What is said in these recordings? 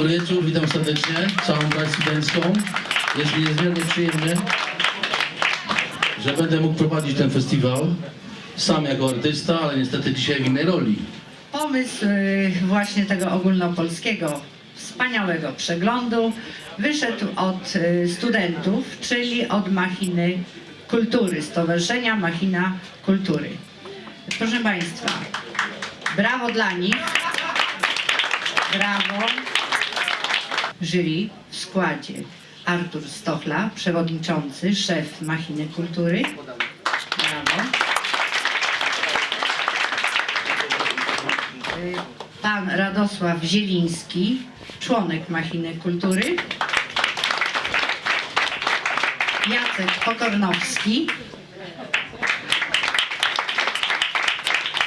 Dobry wieczór, witam serdecznie całą prasę studencką. Jest mi niezmiernie przyjemnie, że będę mógł prowadzić ten festiwal. Sam jako artysta, ale niestety dzisiaj w innej roli. Pomysł y, właśnie tego ogólnopolskiego wspaniałego przeglądu wyszedł od y, studentów, czyli od Machiny Kultury, Stowarzyszenia Machina Kultury. Proszę Państwa, brawo dla nich. Brawo. Jury w składzie Artur Stochla, przewodniczący, szef Machiny Kultury. Brawo. Pan Radosław Zieliński, członek Machiny Kultury. Jacek Pokornowski.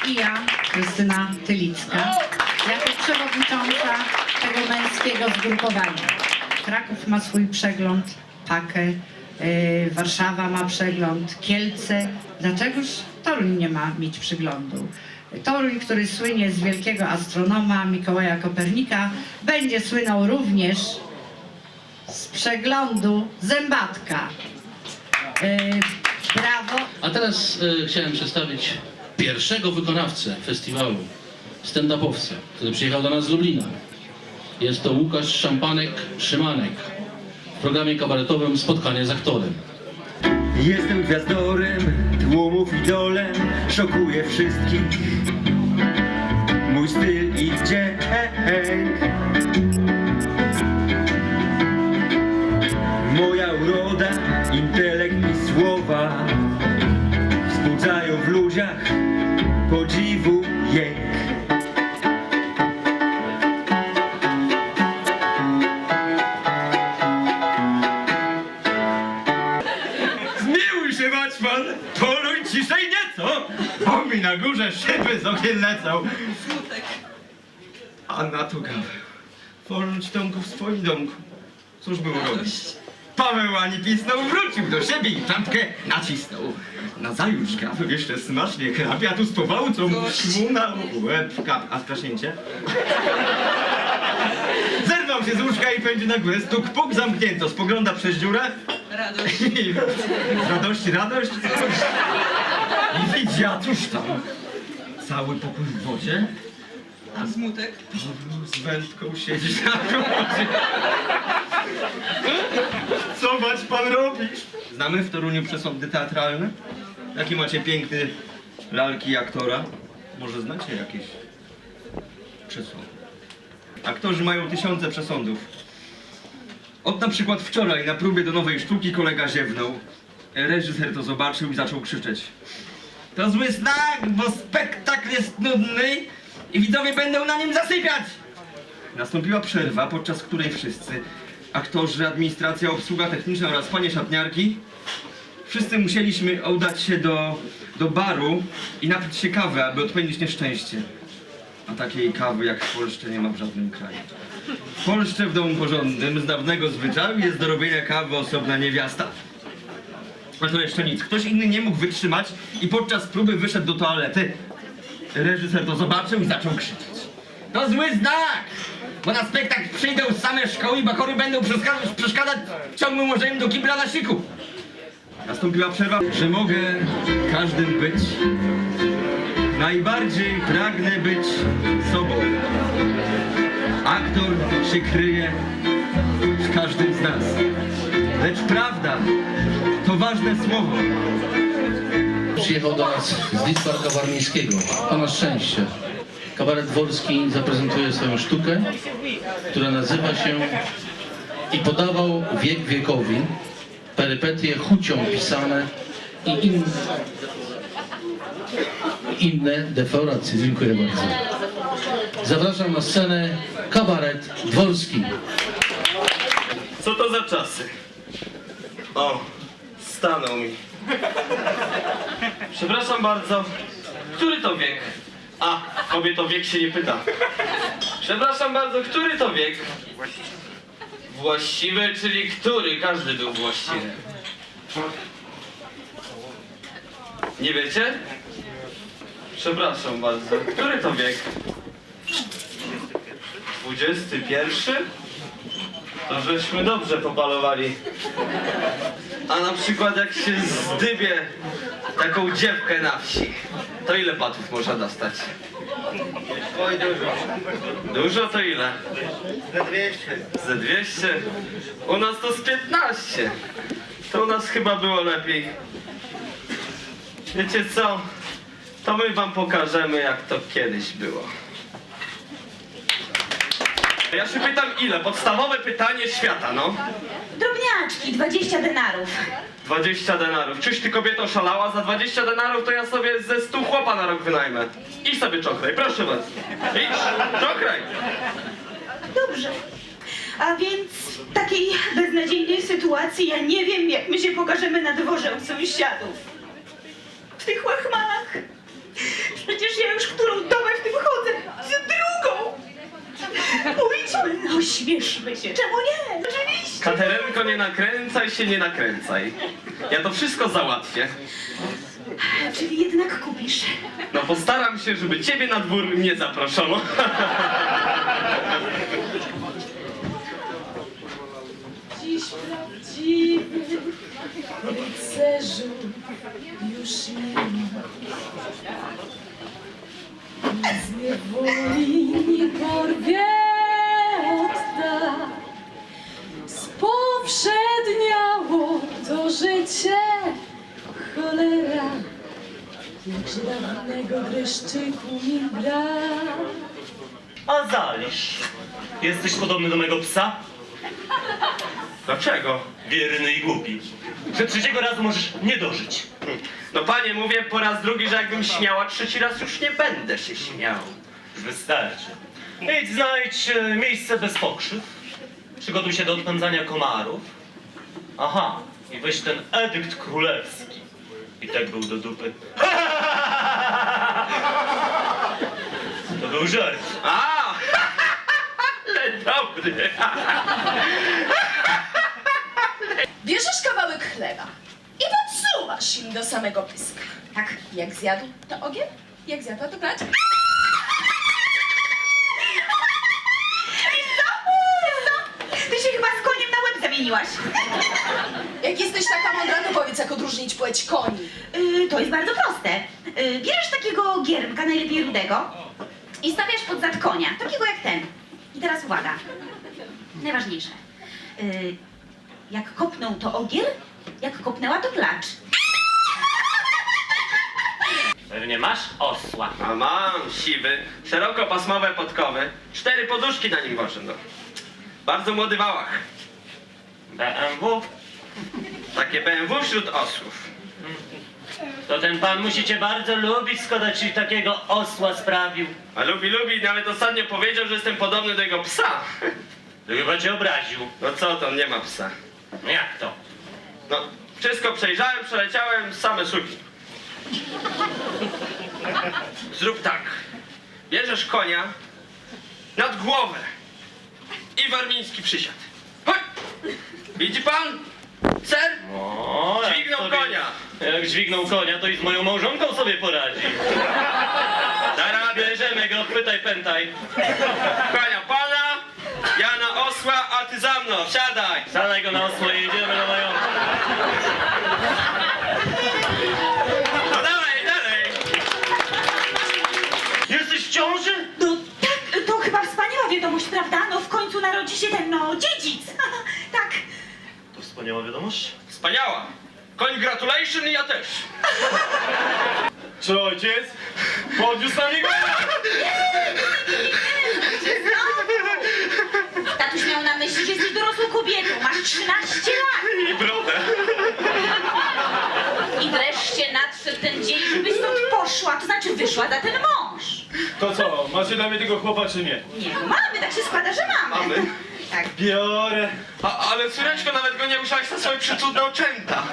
I ja, Krystyna Tylicka, jako przewodnicząca tego męskiego zgrupowania. Kraków ma swój przegląd, Pakę, y, Warszawa ma przegląd, Kielce. Dlaczegoż Toruń nie ma mieć przeglądu? Toruń, który słynie z wielkiego astronoma Mikołaja Kopernika, będzie słynął również z przeglądu Zębatka. Y, Brawo. A teraz e, chciałem przedstawić pierwszego wykonawcę festiwalu, stand-upowca, który przyjechał do nas z Lublina. Jest to Łukasz Szampanek-Szymanek w programie kabaretowym Spotkanie z aktorem. Jestem gwiazdorem, tłumów idolem, szokuję wszystkich. Mój styl i. Moja uroda, intelekt i słowa wzbudzają w ludziach na górze szyby z okien lecą! A na tu gawę. Ponoć Tomku w swoim domku. Cóż było robić? Paweł ani pisnął, wrócił do siebie i czapkę nacisnął. Nazajutrz kawy jeszcze smacznie chrapia, tu z powałcą mu na łeb kap. A strasznięcie? Zerwał się z łóżka i pędzi na górę. Stuk puk zamknięto. Spogląda przez dziurę. Radość. Z radości radość. I widzi, a cóż tam? Cały pokój w wodzie. A smutek? Paweł z wędką siedzi na wodzie. Co mać pan robisz? Znamy w Toruniu przesądy teatralne? Jaki macie piękny lalki aktora? Może znacie jakieś przesądy? Aktorzy mają tysiące przesądów. Od na przykład wczoraj na próbie do nowej sztuki kolega ziewnął. Reżyser to zobaczył i zaczął krzyczeć. To zły znak, bo spektakl jest nudny i widzowie będą na nim zasypiać. Nastąpiła przerwa, podczas której wszyscy, aktorzy, administracja, obsługa techniczna oraz panie szatniarki, wszyscy musieliśmy udać się do, do baru i napić się kawy, aby odpędzić nieszczęście. A takiej kawy jak w Polsce nie ma w żadnym kraju. W Polsce w domu porządnym z dawnego zwyczaju jest do robienia kawy osobna niewiasta. To jeszcze nic. Ktoś inny nie mógł wytrzymać i podczas próby wyszedł do toalety. Reżyser to zobaczył i zaczął krzyczeć. To zły znak! Bo na spektakl przyjdą same szkoły i bakory będą przeszkadzać, przeszkadzać ciągłym łożeniem do kibla na siku. Nastąpiła przerwa, że mogę każdym być. Najbardziej pragnę być sobą. Aktor się kryje w każdym z nas. Lecz prawda to ważne słowo. Przyjechał do nas z Lidzbarka Warmińskiego. To na szczęście. Kabaret Dworski zaprezentuje swoją sztukę, która nazywa się I podawał wiek wiekowi, perypetie chucią pisane i inne, inne deforacje. Dziękuję bardzo. Zapraszam na scenę kabaret Dworski. Co to za czasy? O, stanął mi. Przepraszam bardzo, który to wiek? A, kobieto wiek się nie pyta. Przepraszam bardzo, który to wiek? Właściwy, czyli który? Każdy był właściwy. Nie wiecie? Przepraszam bardzo, który to wiek? Dwudziesty pierwszy? To żeśmy dobrze pobalowali. A na przykład jak się zdybie taką dziewkę na wsi, to ile batów można dostać? Oj, dużo. Dużo to ile? Za 200. Ze 200? U nas to z 15. To u nas chyba było lepiej. Wiecie co? To my wam pokażemy jak to kiedyś było. Ja się pytam ile? Podstawowe pytanie świata, no. Drobniaczki, 20 denarów. 20 denarów. Czyś ty kobieto szalała? Za 20 denarów to ja sobie ze 100 chłopa na rok wynajmę. Idź sobie czochraj, proszę was. Idź, czochraj. Dobrze. A więc w takiej beznadziejnej sytuacji ja nie wiem, jak my się pokażemy na dworze u sąsiadów. W tych łachmanach. Przecież ja już którą dobę w tym chodzę. Pójdźmy, no śmieszmy się. Czemu nie? Oczywiście. Katerynko, nie nakręcaj się, nie nakręcaj. Ja to wszystko załatwię. Czyli jednak kupisz. No postaram się, żeby ciebie na dwór nie zaproszono. Dziś prawdziwy rycerzu już nie ma. Z niewoli nie porwie odda. Spowszedniało to życie, cholera. Jakże dawnego dreszczyku mi brak. A zalisz. Jesteś podobny do mego psa? Dlaczego? Wierny i głupi. Że trzeciego razu możesz nie dożyć. No panie, mówię po raz drugi, że jakbym śmiała trzeci raz, już nie będę się śmiał. Wystarczy. Idź znajdź e, miejsce bez pokrzyw. Przygotuj się do odpędzania komarów. Aha, i weź ten edykt królewski. I tak był do dupy. To był żart. A! Dobry. Bierzesz kawałek chleba i podsuwasz im do samego pyska. Tak, jak zjadł, to ogień, jak zjadła, to brać. Ty się chyba z koniem na łeb zamieniłaś. Jak jesteś taka mądra, to powiedz, jak odróżnić płeć koni. Y, to jest bardzo proste. Y, bierzesz takiego gierbka, najlepiej rudego, i stawiasz pod zad konia, takiego jak ten. I teraz uwaga. Najważniejsze. Y, jak kopnął to ogier, jak kopnęła to klacz. Pewnie masz osła. A mam siwy, szerokopasmowe podkowy, cztery poduszki na nim wożę, no. Bardzo młody wałach. BMW? Takie BMW wśród osłów. To ten pan musi cię bardzo lubić, skoro ci takiego osła sprawił. A lubi, lubi, nawet ostatnio powiedział, że jestem podobny do jego psa. To chyba cię obraził. No co to, nie ma psa. Jak to? No, wszystko przejrzałem, przeleciałem, same szuki. Zrób tak. Bierzesz konia nad głowę i warmiński przysiad. Chodź! Widzi pan? Ser? O, jak Dźwignął sobie- konia. Jak dźwignął konia, to i z moją małżonką sobie poradzi. Da radę. Bierzemy go, chwytaj, pętaj. Konia pana, ja na osła, a ty za mną. Siadaj. Zadaj go na osło i jedziemy do majątku. No dalej, dalej. Jesteś w ciąży? No tak, to chyba wspaniała wiadomość, prawda? No w końcu narodzi się ten, no, dziedzic. tak. To wspaniała wiadomość. Wspaniała. Koń gratulation i ja też. Czy ojciec? Podniósł na niego? Tatuś miał na myśli, że jesteś dorosłą kobietą, masz 13 lat. I brodę. I wreszcie nadszedł ten dzień, żebyś stąd poszła, to znaczy wyszła za ten mąż. To co, macie dla mnie tego chłopa czy nie? Nie, no mamy, tak się składa, że mamy. Mamy? Tak. Biorę. A, ale córeczko, nawet go nie musiałaś na swoje przycudne oczęta.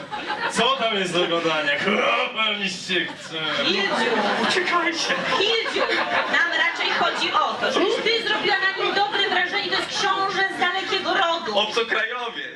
Co tam jest do gadania? Chłopa mi się chce. Hildziu, Uciekajcie. Hildziu, nam raczej chodzi o to, żebyś ty zrobiła na nim dobre wrażenie, to jest książę z dalekiego rodu. Obcokrajowie.